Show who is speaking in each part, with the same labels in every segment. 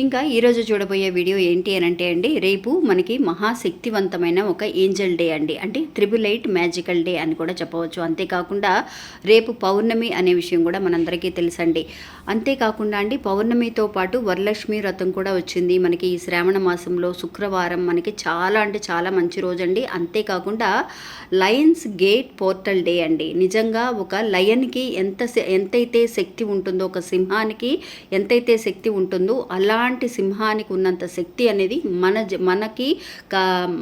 Speaker 1: ఇంకా ఈరోజు చూడబోయే వీడియో ఏంటి అని అంటే అండి రేపు మనకి మహాశక్తివంతమైన ఒక ఏంజల్ డే అండి. అంటే త్రిబుల్ ఎయిట్ మ్యాజికల్ డే అని కూడా చెప్పవచ్చు. అంతేకాకుండా రేపు పౌర్ణమి అనే విషయం కూడా మనందరికీ తెలుసండి. అంతేకాకుండా అండి పౌర్ణమితో పాటు వరలక్ష్మి వ్రతం కూడా వచ్చింది. మనకి ఈ శ్రావణ మాసంలో శుక్రవారం మనకి చాలా అంటే చాలా మంచి రోజు అండి. అంతేకాకుండా లయన్స్ గేట్ పోర్టల్ డే అండి. నిజంగా ఒక లయన్కి ఎంత ఎంతైతే శక్తి ఉంటుందో ఒక సింహానికి ఎంతైతే శక్తి ఉంటుందో అలా అలాంటి సింహానికి ఉన్నంత శక్తి అనేది మన మనకి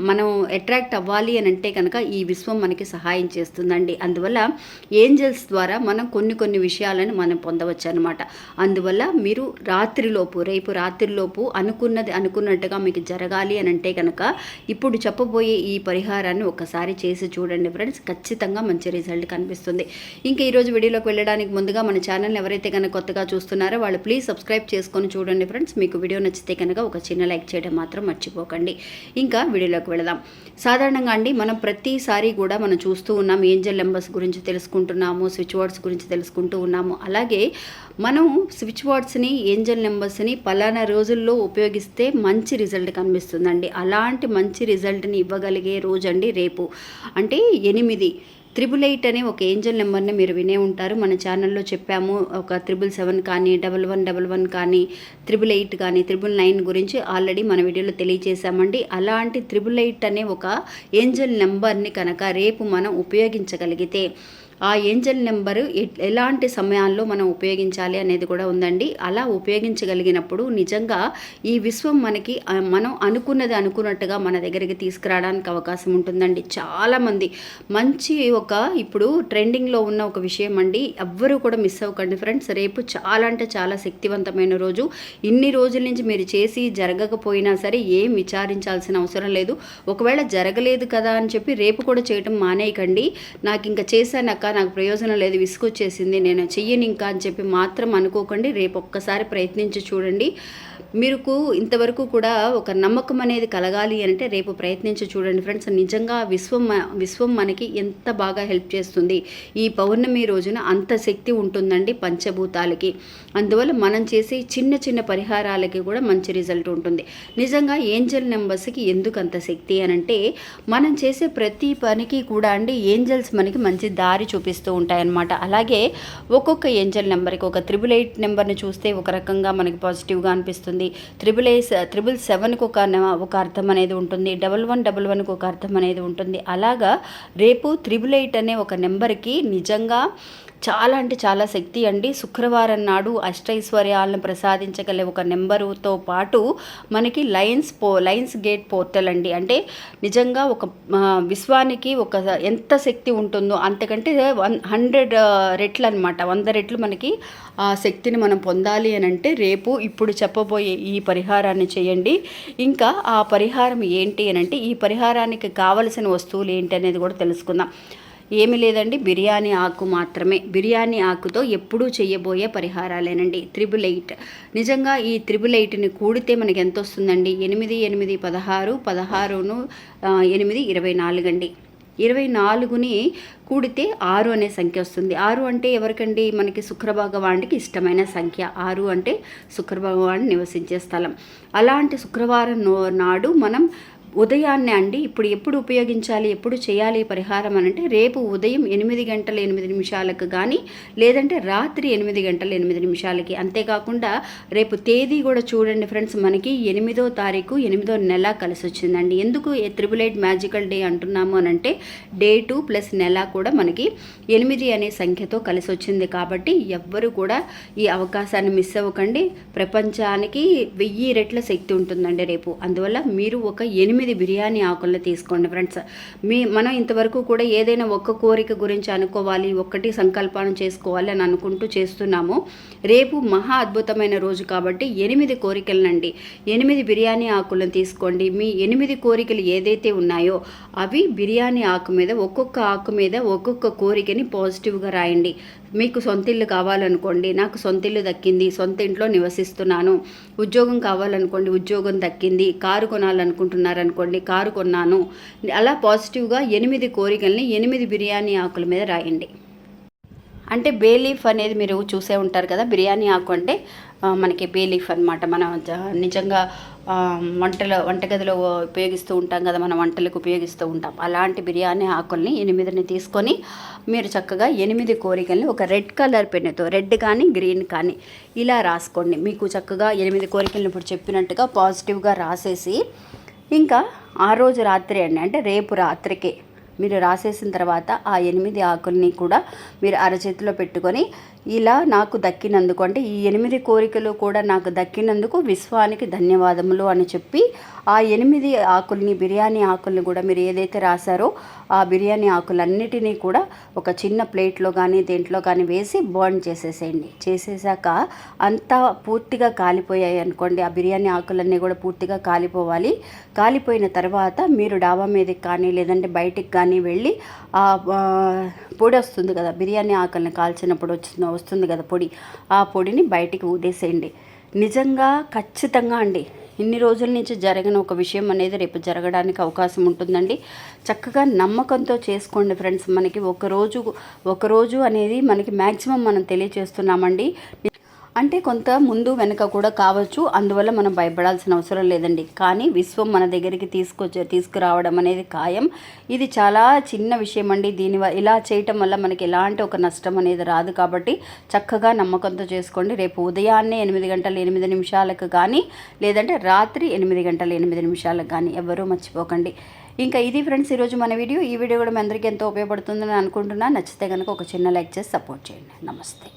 Speaker 1: మనం అట్రాక్ట్ అవ్వాలి అని అంటే కనుక ఈ విశ్వం మనకి సహాయం చేస్తుందండి. అందువల్ల ఏంజల్స్ ద్వారా మనం కొన్ని కొన్ని విషయాలను మనం పొందవచ్చు అనమాట అందువల్ల మీరు రాత్రిలోపు రేపు రాత్రిలోపు అనుకున్నది అనుకున్నట్టుగా మీకు జరగాలి అని అంటే కనుక ఇప్పుడు చెప్పబోయే ఈ పరిహారాన్ని ఒకసారి చేసి చూడండి ఫ్రెండ్స్. ఖచ్చితంగా మంచి రిజల్ట్ కనిపిస్తుంది. ఇంకా ఈరోజు వీడియోలోకి వెళ్ళడానికి ముందుగా మన ఛానల్ని ఎవరైతే కనుక కొత్తగా చూస్తున్నారో వాళ్ళు ప్లీజ్ సబ్స్క్రైబ్ చేసుకొని చూడండి ఫ్రెండ్స్. మీకు వీడియో నచ్చితే కనుక ఒక చిన్న లైక్ చేయడం మాత్రం మర్చిపోకండి. ఇంకా వీడియోలోకి వెళదాం. సాధారణంగా అండి మనం ప్రతిసారి కూడా మనం చూస్తూ ఉన్నాం ఏంజల్ నెంబర్స్ గురించి తెలుసుకుంటున్నాము స్విచ్ వర్డ్స్ గురించి తెలుసుకుంటూ ఉన్నాము. అలాగే మనం స్విచ్ వర్డ్స్ని ఏంజల్ నెంబర్స్ని పలానా రోజుల్లో ఉపయోగిస్తే మంచి రిజల్ట్ కనిపిస్తుందండి. అలాంటి మంచి రిజల్ట్ని ఇవ్వగలిగే రోజు అండి రేపు. అంటే ఎనిమిది. త్రిబుల్ ఎయిట్ అనే ఒక ఏంజల్ నెంబర్ని మీరు వినే ఉంటారు. మన ఛానల్లో చెప్పాము ఒక త్రిబుల్ సెవెన్ కానీ డబల్ వన్ డబల్ వన్ కానీ త్రిబుల్ ఎయిట్ కానీ త్రిబుల్ నైన్ గురించి ఆల్రెడీ మన వీడియోలో తెలియజేశామండి అలాంటి త్రిబుల్ ఎయిట్ అనే ఒక ఏంజల్ నెంబర్ని కనుక రేపు మనం ఉపయోగించగలిగితే ఆ ఏంజల్ నెంబరు ఎలాంటి సమయాల్లో మనం ఉపయోగించాలి అనేది కూడా ఉందండి. అలా ఉపయోగించగలిగినప్పుడు నిజంగా ఈ విశ్వం మనకి మనం అనుకున్నది అనుకున్నట్టుగా మన దగ్గరికి తీసుకురావడానికి అవకాశం ఉంటుందండి. చాలామంది మంచి ఒక ఇప్పుడు ట్రెండింగ్లో ఉన్న ఒక విషయం అండి. ఎవ్వరూ కూడా మిస్ అవ్వకండి ఫ్రెండ్స్. రేపు చాలా అంటే చాలా శక్తివంతమైన రోజు. ఇన్ని రోజుల నుంచి మీరు చేసి జరగకపోయినా సరే ఏం విచారించాల్సిన అవసరం లేదు. ఒకవేళ జరగలేదు కదా అని చెప్పి రేపు కూడా చేయటం మానేయకండి. నాకు ఇంకా చేశాను నాకు ప్రయోజనం లేదు విసుగొచ్చేసింది నేను చెయ్యను ఇంకా అని చెప్పి మాత్రం అనుకోకండి. రేపు ఒక్కసారి ప్రయత్నించి చూడండి. మీకు ఇంతవరకు కూడా ఒక నమ్మకం అనేది కలగాలి అంటే రేపు ప్రయత్నించి చూడండి ఫ్రెండ్స్. నిజంగా విశ్వం విశ్వం మనకి ఎంత బాగా హెల్ప్ చేస్తుంది. ఈ పౌర్ణమి రోజున అంత శక్తి ఉంటుందండి పంచభూతాలకి. అందువల్ల మనం చేసే చిన్న చిన్న పరిహారాలకి కూడా మంచి రిజల్ట్ ఉంటుంది. నిజంగా ఏంజల్ నెంబర్స్కి ఎందుకు అంత శక్తి అని అంటే మనం చేసే ప్రతి పనికి కూడా అండి ఏంజల్స్ మనకి మంచి దారి చూపిస్తూ ఉంటాయన్నమాట. అలాగే ఒక్కొక్క ఏంజల్ నెంబర్కి ఒక త్రిబుల్ ఎయిట్ నెంబర్ని చూస్తే ఒక రకంగా మనకి పాజిటివ్గా అనిపిస్తుంది. త్రిబుల్ ఏ త్రిబుల్ సెవెన్కు ఒక ఒక అర్థం అనేది ఉంటుంది. డబల్ వన్ డబల్ వన్కు ఒక అర్థం అనేది ఉంటుంది. అలాగా రేపు త్రిబుల్ ఎయిట్ అనే ఒక నెంబర్కి నిజంగా చాలా అంటే చాలా శక్తి అండి. శుక్రవారం నాడు అష్టైశ్వర్యాలను ప్రసాదించగల ఒక నెంబరుతో పాటు మనకి లయన్స్ పో లయన్స్ గేట్ పోర్టల్ అండి. అంటే నిజంగా ఒక విశ్వానికి ఒక ఎంత శక్తి ఉంటుందో అంతకంటే వన్ హండ్రెడ్ రెట్లు అనమాట వంద రెట్లు మనకి ఆ శక్తిని మనం పొందాలి అని అంటే రేపు ఇప్పుడు చెప్పబోయే ఈ పరిహారాన్ని చేయండి. ఇంకా ఆ పరిహారం ఏంటి అని అంటే ఈ పరిహారానికి కావలసిన వస్తువులు ఏంటి అనేది కూడా తెలుసుకుందాం. ఏమీ లేదండి బిర్యానీ ఆకు మాత్రమే. బిర్యానీ ఆకుతో ఎప్పుడూ చేయబోయే పరిహారాలేనండి. Triple eight. నిజంగా ఈ త్రిబుల్ ఎయిట్ని కూడితే మనకి ఎంత వస్తుందండి ఎనిమిది ఎనిమిది పదహారు పదహారును ఎనిమిది ఇరవై నాలుగు అండి ఇరవై నాలుగుని కూడితే ఆరు అనే సంఖ్య వస్తుంది. ఆరు అంటే ఎవరికండి? మనకి శుక్రభగవానుడికి ఇష్టమైన సంఖ్య. ఆరు అంటే శుక్రభగవాన్ నివసించే స్థలం. అలాంటి శుక్రవారం నాడు మనం ఉదయాన్నే అండి ఇప్పుడు ఎప్పుడు ఉపయోగించాలి ఎప్పుడు చేయాలి పరిహారం అని అంటే రేపు ఉదయం ఎనిమిది గంటల ఎనిమిది నిమిషాలకు కానీ లేదంటే రాత్రి ఎనిమిది గంటల ఎనిమిది నిమిషాలకి. అంతేకాకుండా రేపు తేదీ కూడా చూడండి ఫ్రెండ్స్ మనకి ఎనిమిదో తారీఖు ఎనిమిదో నెల కలిసి వచ్చిందండి ఎందుకు త్రిబుల్ ఎయిట్ మ్యాజికల్ డే అంటున్నాము అని అంటే డే టూ ప్లస్ నెల కూడా మనకి ఎనిమిది అనే సంఖ్యతో కలిసి వచ్చింది కాబట్టి ఎవ్వరు కూడా ఈ అవకాశాన్ని మిస్ అవ్వకండి. ప్రపంచానికి వెయ్యి రెట్ల శక్తి ఉంటుందండి రేపు. అందువల్ల మీరు ఒక ఎనిమిది బిర్యానీ ఆకులను తీసుకోండి ఫ్రెండ్స్. మీ మనం ఇంతవరకు కూడా ఏదైనా ఒక్క కోరిక గురించి అనుకోవాలి ఒక్కటి సంకల్పాన్ని చేసుకోవాలి అని అనుకుంటూ చేస్తున్నాము. రేపు మహా అద్భుతమైన రోజు కాబట్టి ఎనిమిది కోరికలనండి. ఎనిమిది బిర్యానీ ఆకులను తీసుకోండి. మీ ఎనిమిది కోరికలు ఏదైతే ఉన్నాయో అవి బిర్యానీ ఆకు మీద ఒక్కొక్క ఆకు మీద ఒక్కొక్క కోరికని పాజిటివ్గా రాయండి. మీకు సొంత ఇల్లు కావాలనుకోండి నాకు సొంత ఇల్లు దక్కింది సొంత ఇంట్లో నివసిస్తున్నాను ఉద్యోగం కావాలనుకోండి ఉద్యోగం దక్కింది కారు కొనాలనుకుంటున్నారనుకోండి కారు కొన్నాను. అలా పాజిటివ్గా ఎనిమిది కోరికల్ని ఎనిమిది బిర్యానీ ఆకుల మీద రాయండి. అంటే బే లీఫ్ అనేది మీరు చూసే ఉంటారు కదా బిర్యానీ ఆకు అంటే మనకి బే లీఫ్ అనమాట మనం నిజంగా వంటలో వంటల వంటగదిలో ఉపయోగిస్తూ ఉంటాం కదా మనం వంటలకు ఉపయోగిస్తూ ఉంటాం. అలాంటి బిర్యానీ ఆకుల్ని ఎనిమిదిని తీసుకొని మీరు చక్కగా ఎనిమిది కోరికల్ని ఒక రెడ్ కలర్ పెన్నుతో రెడ్ కానీ గ్రీన్ కానీ ఇలా రాసుకోండి. మీకు చక్కగా ఎనిమిది కోరికలను ఇప్పుడు చెప్పినట్టుగా పాజిటివ్గా రాసేసి ఇంకా ఆ రోజు రాత్రి అండి అంటే రేపు రాత్రికే మీరు రాసేసిన తర్వాత ఆ ఎనిమిది ఆకుల్ని కూడా మీరు అరచేతిలో పెట్టుకొని ఇలా నాకు దక్కినందుకు అంటే ఈ ఎనిమిది కోరికలు కూడా నాకు దక్కినందుకు విశ్వానికి ధన్యవాదములు అని చెప్పి ఆ ఎనిమిది ఆకుల్ని బిర్యానీ ఆకుల్ని కూడా మీరు ఏదైతే రాశారో ఆ బిర్యానీ ఆకులన్నిటినీ కూడా ఒక చిన్న ప్లేట్లో కానీ దేంట్లో కానీ వేసి బర్న్ చేసేసేయండి. చేసేసాక అంతా పూర్తిగా కాలిపోయాయి అనుకోండి. ఆ బిర్యానీ ఆకులన్నీ కూడా పూర్తిగా కాలిపోవాలి. కాలిపోయిన తర్వాత మీరు డాబా మీదకి కానీ లేదంటే బయటికి కానీ వెళ్ళి ఆ పొడి వస్తుంది కదా బిర్యానీ ఆకుల్ని కాల్చినప్పుడు వచ్చిన వస్తుంది కదా పొడి. ఆ పొడిని బయటికి ఊదేసేయండి. నిజంగా ఖచ్చితంగా అండి ఇన్ని రోజుల నుంచి జరగని ఒక విషయం అనేది రేపు జరగడానికి అవకాశం ఉంటుందండి. చక్కగా నమ్మకంతో చేసుకోండి ఫ్రెండ్స్ మనకి ఒక రోజు ఒక రోజు అనేది మనకి మ్యాక్సిమం మనం తెలియచేస్తున్నామండి. అంటే కొంత ముందు వెనక కూడా కావచ్చు అందువల్ల మనం భయపడాల్సిన అవసరం లేదండి. కానీ విశ్వం మన దగ్గరికి తీసుకొచ్చే తీసుకురావడం అనేది ఖాయం. ఇది చాలా చిన్న విషయం అండి. దీని ఇలా చేయటం వల్ల మనకి ఎలాంటి ఒక నష్టం అనేది రాదు కాబట్టి చక్కగా నమ్మకంతో చేసుకోండి. రేపు ఉదయాన్నే ఎనిమిది గంటల ఎనిమిది నిమిషాలకు కానీ లేదంటే రాత్రి ఎనిమిది గంటల ఎనిమిది నిమిషాలకు కానీ ఎవరూ మర్చిపోకండి. ఇంకా ఇది ఫ్రెండ్స్ ఈరోజు మన వీడియో. ఈ వీడియో కూడా మీ అందరికీ ఎంతో ఉపయోగపడుతుందని అనుకుంటున్నా. నచ్చితే కనుక ఒక చిన్న లైక్ చేసి సపోర్ట్ చేయండి. నమస్తే.